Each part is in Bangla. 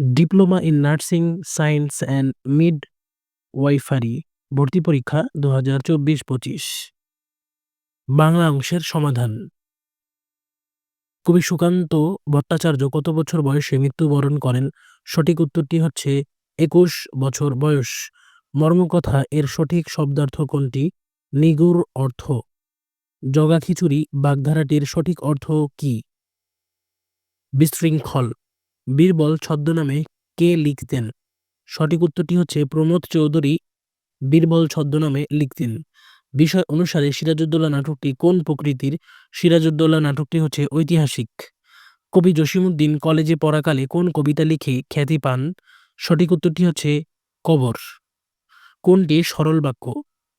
Diploma in nursing, science and midwifery ভর্তি পরীক্ষা দু হাজার চব্বিশ পঁচিশ বাংলা অংশের সমাধান। কবি সুকান্ত ভট্টাচার্য কত বছর বয়সে মৃত্যুবরণ করেন? সঠিক উত্তরটি হচ্ছে একুশ বছর বয়স। মর্মকথা এর সঠিক শব্দার্থ কোনটি? নিগুর অর্থ। জগা খিচুড়ি বাগধারাটির সঠিক অর্থ কি? বিশৃঙ্খল। বীরবল ছদ্মনামে কে লিখতেন? সঠিক উত্তরটি হচ্ছে প্রমোদ চৌধুরী বীরবল ছদ্মনামে লিখতেন। বিষয় অনুসারে সিরাজউদ্দৌলা নাটকটি কোন প্রকৃতির? সিরাজউদ্দৌলা নাটকটি হচ্ছে ঐতিহাসিক। কবি জসিমুদ্দিন কলেজে পড়াকালে কোন কবিতা লিখে খ্যাতি পান? সঠিক উত্তরটি হচ্ছে কবর। কোনটি সরল বাক্য?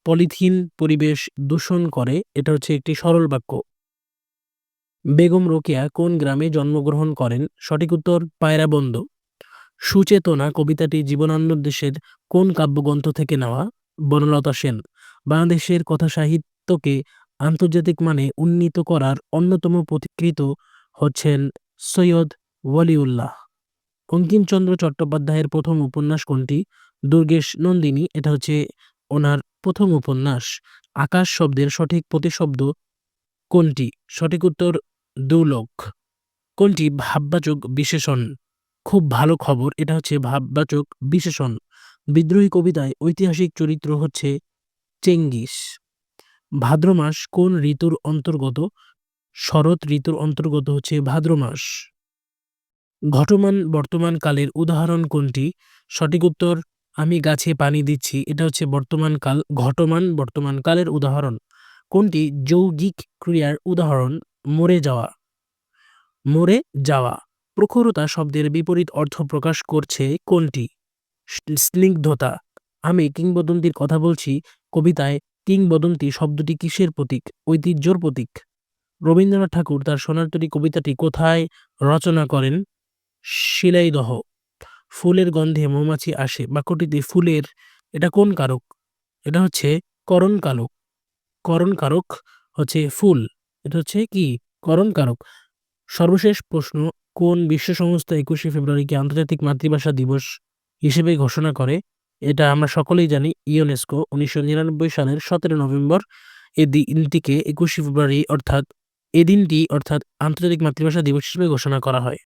পলিথিন পরিবেশ দূষণ করে, এটা হচ্ছে একটি সরল বাক্য। বেগম রোকেয়া কোন গ্রামে জন্মগ্রহণ করেন? সঠিক উত্তর পায়রাবন্দ সুচেতনা কবিতাটি জীবনানন্দের কোন কাব্যগ্রন্থ থেকে নেওয়া? বনলতা সেন। বাংলাদেশের কথা সাহিত্যকে আন্তর্জাতিক মানে উন্নীত করার অন্যতম প্রতিকৃত হচ্ছেন সৈয়দ ওয়ালিউল্লাহ। বঙ্কিমচন্দ্র চট্টোপাধ্যায়ের প্রথম উপন্যাস কোনটি? দুর্গেশ নন্দিনী, এটা হচ্ছে ওনার প্রথম উপন্যাস। আকাশ শব্দের সঠিক প্রতিশব্দ কোনটি? সঠিক উত্তর দুলোক কোনটি ভাববাচক বিশেষণ? খুব ভালো খবর, এটা হচ্ছে ভাববাচক বিশেষণ। বিদ্রোহী কবিতায় ঐতিহাসিক চরিত্র হচ্ছে চেঙ্গিস। ভাদ্র মাস কোন ঋতুর অন্তর্গত? শরৎ ঋতুর অন্তর্গত হচ্ছে ভাদ্র মাস। ঘটমান বর্তমান কালের উদাহরণ কোনটি? সঠিক উত্তর, আমি গাছে পানি দিচ্ছি, এটা হচ্ছে বর্তমান কাল, ঘটমান বর্তমান কালের উদাহরণ। কোনটি যৌগিক ক্রিয়ার উদাহরণ? মরে যাওয়া। মরে যাওয়া। প্রখরতা শব্দের বিপরীত অর্থ প্রকাশ করছে কোনটি? স্নিগ্ধতা। আমি কিংবদন্তির কথা বলছি কবিতায় কিংবদন্তি শব্দটি কিসের প্রতীক? ঐতিহ্যর প্রতীক? রবীন্দ্রনাথ ঠাকুর তার সোনারতরী কবিতাটি কোথায় রচনা করেন? শিলাইদহ। ফুলের গন্ধে মৌমাছি আসে। বাক্যটিতে ফুলের, এটা কোন কারক? এটা হচ্ছে করণ কারক করণ কারক হচ্ছে ফুল। এটা হচ্ছে কি করণ কারক সর্বশেষ প্রশ্ন, কোন বিশ্ব সংস্থা একুশে ফেব্রুয়ারিকে আন্তর্জাতিক মাতৃভাষা দিবস হিসেবে ঘোষণা করে? এটা আমরা সকলেই জানি, ইউনেস্কো উনিশশো নিরানব্বই সালের সতেরো নভেম্বর এ দিনটিকে একুশে ফেব্রুয়ারি অর্থাৎ এ দিনটি অর্থাৎ আন্তর্জাতিক মাতৃভাষা দিবস হিসেবে ঘোষণা করা হয়।